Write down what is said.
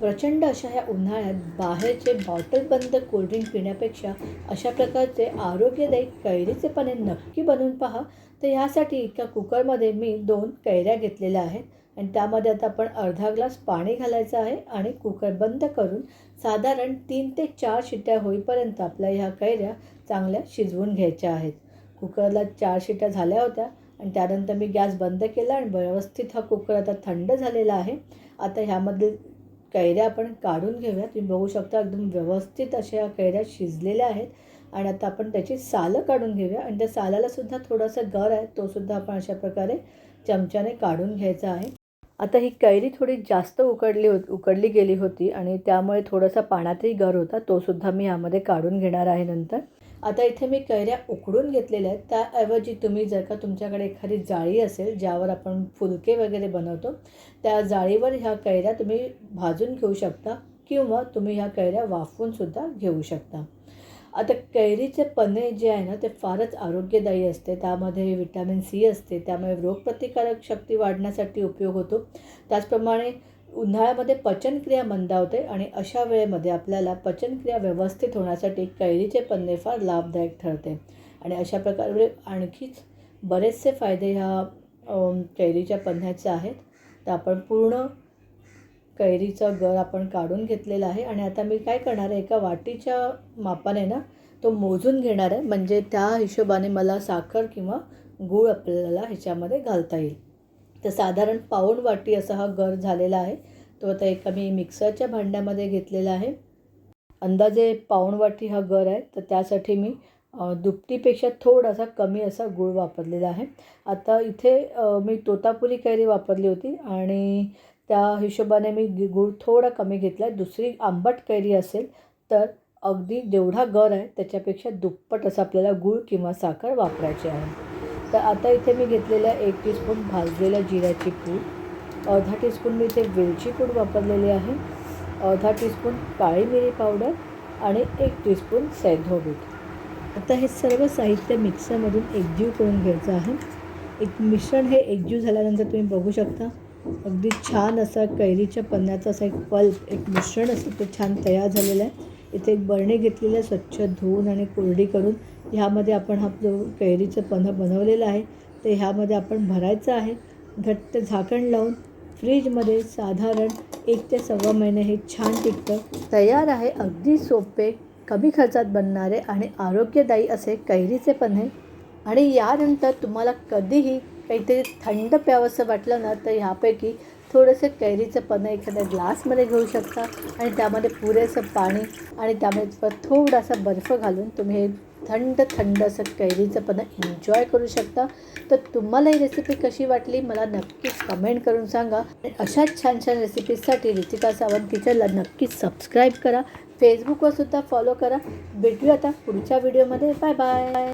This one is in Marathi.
प्रचंड अशा ह्या उन्हाळ्यात बाहेरचे बॉटल बंद कोल्ड्रिंक पिण्यापेक्षा अशा प्रकारचे आरोग्यदायी कैरीचे पाने नक्की बनवून पहा. तर ह्यासाठी एका कुकरमध्ये मी दोन कैऱ्या घेतलेल्या आहेत. आणि त्यामध्ये आता आपण अर्धा ग्लास पाणी घालायचं आहे आणि कुकर बंद करून साधारण तीन ते चार शिट्या होईपर्यंत आपल्या ह्या कैऱ्या चांगल्या शिजवून घ्यायच्या आहेत. कुकरला चार शिट्या झाल्या होत्या आणि त्यानंतर मी गॅस बंद केला आणि व्यवस्थित हा कुकर आता थंड झालेला आहे. आता ह्यामधील कैऱ्या आपण काढून घेऊया तुम्ही बघू शकता एकदम व्यवस्थित अशा कैऱ्या शिजलेल्या आहेत. आणि आता आपण त्याची सालं काढून घेऊया. आणि त्या सालालासुद्धा थोडासा गर आहे. तोसुद्धा आपण अशा प्रकारे चमच्याने काढून घ्यायचा आहे. आता ही कैरी थोडी जास्त उकडली होत उकडली गेली होती. आणि त्यामुळे थोडासा पाण्यातही गर होता. तोसुद्धा मी यामध्ये काढून घेणार आहे नंतर. आता इथे मी कैऱ्या उकडून घेतलेल्या आहेत. त्याऐवजी तुम्ही जर का तुमच्याकडे एखादी जाळी असेल ज्यावर आपण फुलके वगैरे बनवतो त्या जाळीवर ह्या कैऱ्या तुम्ही भाजून घेऊ शकता किंवा तुम्ही ह्या कैऱ्या वाफवूनसुद्धा घेऊ शकता. आता कैरीचे पन्हे जे आहे ना ते फारच आरोग्यदायी असते. त्यामध्ये विटॅमिन सी असते. त्यामुळे रोगप्रतिकारक शक्ती वाढण्यासाठी उपयोग होतो. त्याचप्रमाणे उन्हाळ्यामध्ये पचनक्रिया मंदावते आणि अशा वेळेमध्ये आपल्याला पचनक्रिया व्यवस्थित होण्यासाठी कैरीचे पन्ने फार लाभदायक ठरते. आणि अशा प्रकारे आणखीच बरेचसे फायदे ह्या कैरीच्या पन्ह्याचे आहेत. तर आपण पूर्ण कैरीचा गर आपण काढून घेतलेला आहे. आणि आता मी काय करणार आहे एका वाटीच्या मापाने ना तो मोजून घेणार आहे. म्हणजे त्या हिशोबाने मला साखर किंवा गूळ आपल्याला ह्याच्यामध्ये घालता येईल. तर साधारण पाऊण वाटी असा हा गर झालेला आहे. तो आता एका मी मिक्सरच्या भांड्यामध्ये घेतलेला आहे. अंदाजे पाऊण वाटी हा गर आहे. तर त्यासाठी मी दुपटीपेक्षा थोडासा कमी असा गूळ वापरलेला आहे. आता इथे मी तोतापुरी कैरी वापरली होती आणि त्या हिशोबाने मी गूळ थोडा कमी घेतला. आहे दुसरी आंबट कैरी असेल तर अगदी जेवढा गर आहे त्याच्यापेक्षा दुप्पट असं आपल्याला गूळ किंवा साखर वापरायची आहे. तर आता इथे मी घेतलेल्या एक टीस्पून भाजलेल्या जिऱ्याची पूड अर्धा टीस्पून मी इथे वेलची पूड वापरलेली आहे अर्धा टीस्पून काळी मिरी पावडर आणि एक टीस्पून सैधोबीट आता हे सर्व साहित्य मिक्सरमधून एकजीव करून घ्यायचं आहे. एक मिश्रण हे एकजीव झाल्यानंतर तुम्ही बघू शकता. अगदी छान असा कैरीच्या पन्नाचा असा एक पल्प एक मिश्रण असं ते छान तयार झालेलं आहे. इथे एक बरणी घेतलेली आहे स्वच्छ धुवून आणि कोरडी करून ह्यामध्ये आपण हा जो कैरीचं पन्ह बनवलेलं आहे ते ह्यामध्ये आपण भरायचं आहे. घट्ट झाकण लावून फ्रीजमध्ये साधारण एक ते सव्वा महिने हे छान टिकतं. तयार आहे अगदी सोपे कमी खर्चात बनणारे आणि आरोग्यदायी असे कैरीचे पन्हे. आणि यानंतर तुम्हाला कधीही काहीतरी थंड प्यावंसं वाटलं ना तर ह्यापैकी थोडंसं कैरीचं पन्ह एखाद्या ग्लासमध्ये घेऊ शकता. आणि त्यामध्ये पुरेसं पाणी आणि त्यामध्ये थोडासा बर्फ घालून तुम्ही हे थंड थंड असं कैरीचं पण एन्जॉय करू शकता. तर तुम्हाला ही रेसिपी कशी वाटली मला नक्कीच कमेंट करून सांगा. आणि अशाच छान छान रेसिपीजसाठी रितिका सावंत किचनला नक्कीच सबस्क्राईब करा. फेसबुकवर सुद्धा फॉलो करा. भेटूया आता पुढच्या व्हिडिओमध्ये बाय बाय